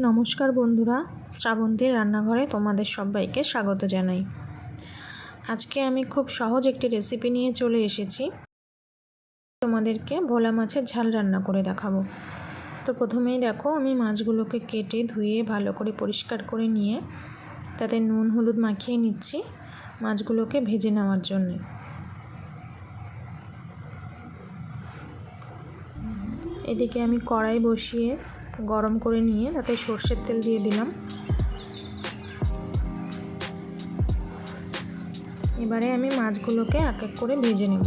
নমস্কার বন্ধুরা, শ্রাবন্তীর রান্নাঘরে তোমাদের সবাইকে স্বাগত জানাই। আজকে আমি খুব সহজ একটি রেসিপি নিয়ে চলে এসেছি। তোমাদেরকে ভোলা মাছের ঝাল রান্না করে দেখাবো। তো প্রথমেই দেখো, আমি মাছগুলোকে কেটে ধুয়ে ভালো করে পরিষ্কার করে নিয়ে তাতে নুন, হলুদ মাখিয়ে নিচ্ছি মাছগুলোকে ভেজে নেওয়ার জন্যে। এদিকে আমি কড়াই বসিয়ে গরম করে নিয়ে তাতে সর্ষের তেল দিয়ে দিলাম। এবারে আমি মাছগুলোকে এক এক করে ভেজে নেব।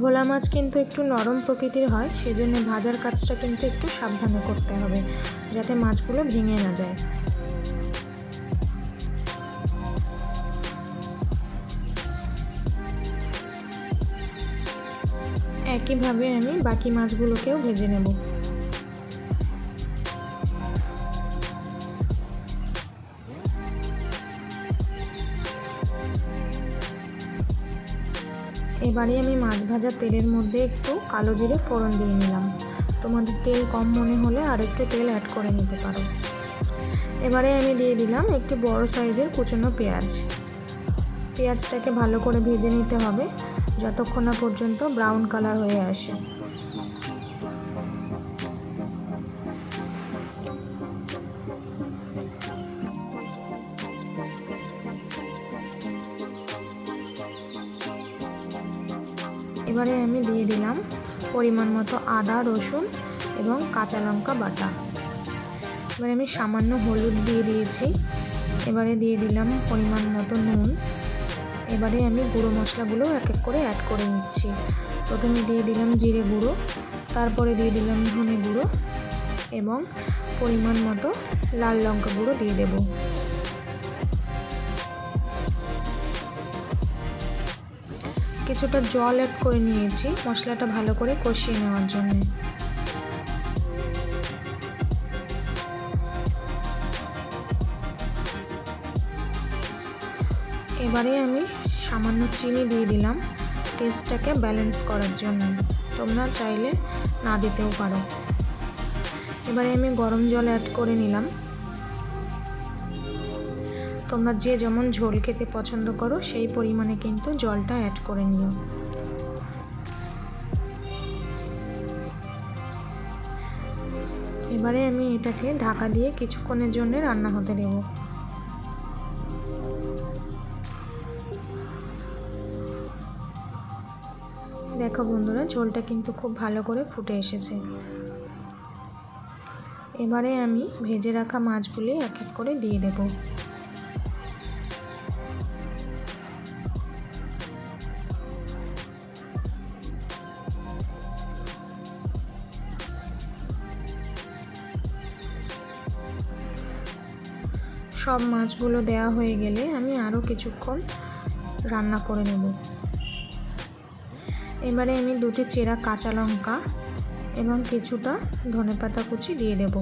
ভোলা মাছ কিন্তু একটু নরম প্রকৃতির হয়, সেজন্য ভাজার কাজটা কিন্তু একটু সাবধানে করতে হবে, যাতে মাছগুলো ভেঙে না যায়। একইভাবে আমি বাকি মাছগুলোকেও ভেজে নেব। এবারে আমি মাছ ভাজা তেলের মধ্যে একটু কালো জিরে ফোড়ন দিয়ে নিলাম। তোমাদের তেল কম মনে হলে আর একটু তেল অ্যাড করে নিতে পারো। এবারে আমি দিয়ে দিলাম একটি বড় সাইজের কুচনো পেঁয়াজ। পেঁয়াজটাকে ভালো করে ভেজে নিতে হবে। যতক্ষণ না পর্যন্ত ব্রাউন কালার হয়ে আসে। এবারে আমি দিয়ে দিলাম পরিমাণ মতো আদা, রসুন এবং কাঁচা লঙ্কা বাটা। এবারে আমি সামান্য হলুদ দিয়ে দিয়েছি। এবারে দিয়ে দিলাম পরিমাণ মতো নুন। এবারে আমি গুঁড়ো মশলাগুলো এক এক করে অ্যাড করে নিচ্ছি। প্রথমে দিয়ে দিলাম জিরে গুঁড়ো, তারপরে দিয়ে দিলাম ধনে গুঁড়ো এবং পরিমাণ মতো লাল লঙ্কা গুঁড়ো দিয়ে দেব। কিছুটা জল অ্যাড করে নিয়েছি মশলাটা ভালো করে কষিয়ে নেওয়ার জন্য। এবারে আমি সামান্য চিনি দিয়ে দিলাম টেস্টটাকে ব্যালেন্স করার জন্য। তোমরা চাইলে না দিতেও পারো। এবারে আমি গরম জল অ্যাড করে নিলাম। তোমরা যে যেমন ঝোল খেতে পছন্দ করো, সেই পরিমাণে কিন্তু জলটা অ্যাড করে নিও। এবারে আমি এটাকে ঢাকা দিয়ে কিছুক্ষণের জন্য রান্না হতে দেবো। দেখো বন্ধুরা, ঝোলটা কিন্তু খুব ভালো করে ফুটে এসেছে। এবারে আমি ভেজে রাখা মাছগুলি এক এক করে দিয়ে দেব। সব মাছগুলো দেওয়া হয়ে গেলে আমি আরও কিছুক্ষণ রান্না করে নেব। এবারে আমি দুটি চেরা কাঁচা লঙ্কা এবং কিছুটা ধনেপাতা কুচি দিয়ে দেব।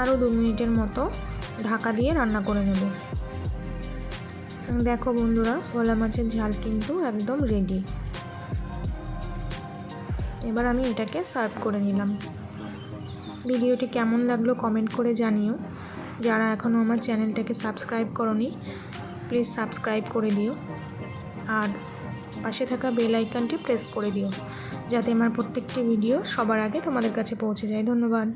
আরও দু মিনিটের মতো ঢাকা দিয়ে রান্না করে নেব। দেখো বন্ধুরা ভোলা মাছের ঝাল কিন্তু একদম রেডি এবার আমি এটাকে সার্ভ করে নিলাম। ভিডিওটি কেমন লাগল কমেন্ট করে জানিও। যারা এখনও আমার চ্যানেলটাকে সাবস্ক্রাইব করনি প্লিজ সাবস্ক্রাইব করে দিও। আর পাশে থাকা বেল আইকনটি প্রেস করে দিও, যাতে আমার প্রত্যেকটি ভিডিও সবার আগে তোমাদের কাছে পৌঁছে যায়। ধন্যবাদ।